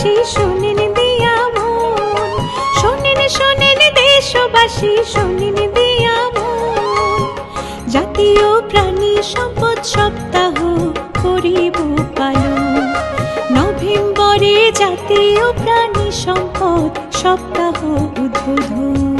দেশবাসী, শুনিনি দিয়া মন। শুনিনি শুনিনি দেশবাসী, শুনিনি দিয়া মন। জাতীয় প্রাণী সম্পদ সপ্তাহ করিব পালন। নভেম্বরে জাতীয় প্রাণী সম্পদ সপ্তাহ উদ্বোধন।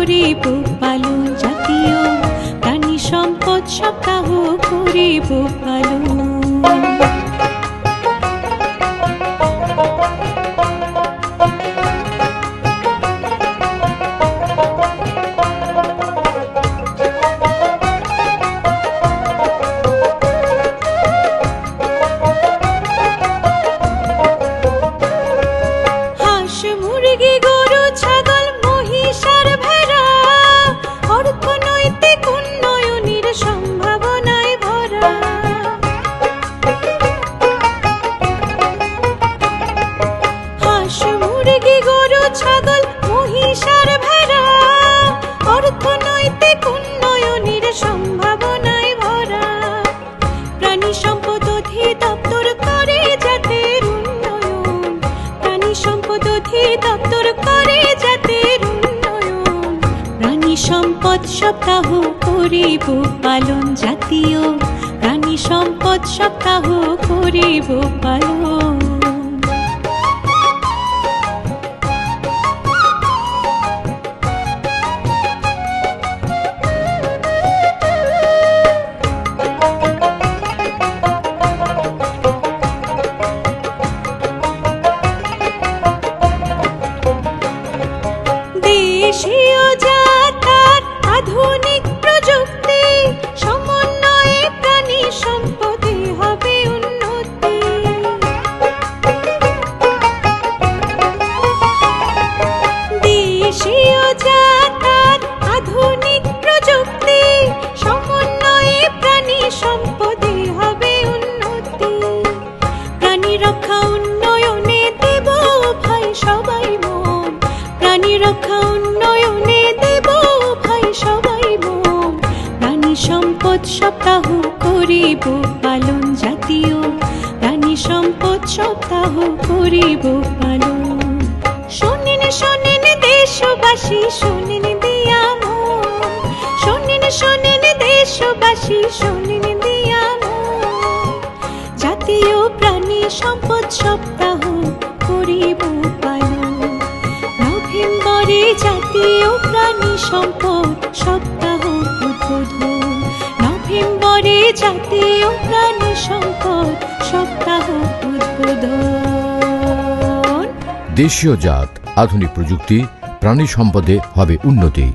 করিব পালন জাতীয় প্রাণী সম্পদ সপ্তাহ করিব পালন সম্পদ অধিদপ্তর করে জাতির উন্নয়ন। প্রাণী সম্পদ সপ্তাহ করিব পালন জাতীয়। প্রাণী সম্পদ সপ্তাহ করিব পালন সপ্তাহ করিব, পালন জাতীয়। সম্পদ সপ্তাহ করিব, পালন। দেশবাসী দেশবাসী জাতীয় প্রাণী সম্পদ সপ্তাহ করিব, পালন। নভেম্বরে জাতীয় প্রাণী সম্পদ সপ্তাহ জাতীয় প্রাণী সম্পদ সপ্তাহ উদ্বোধন। দেশীয় জাত আধুনিক প্রযুক্তি প্রাণী সম্পদে হবে উন্নতি।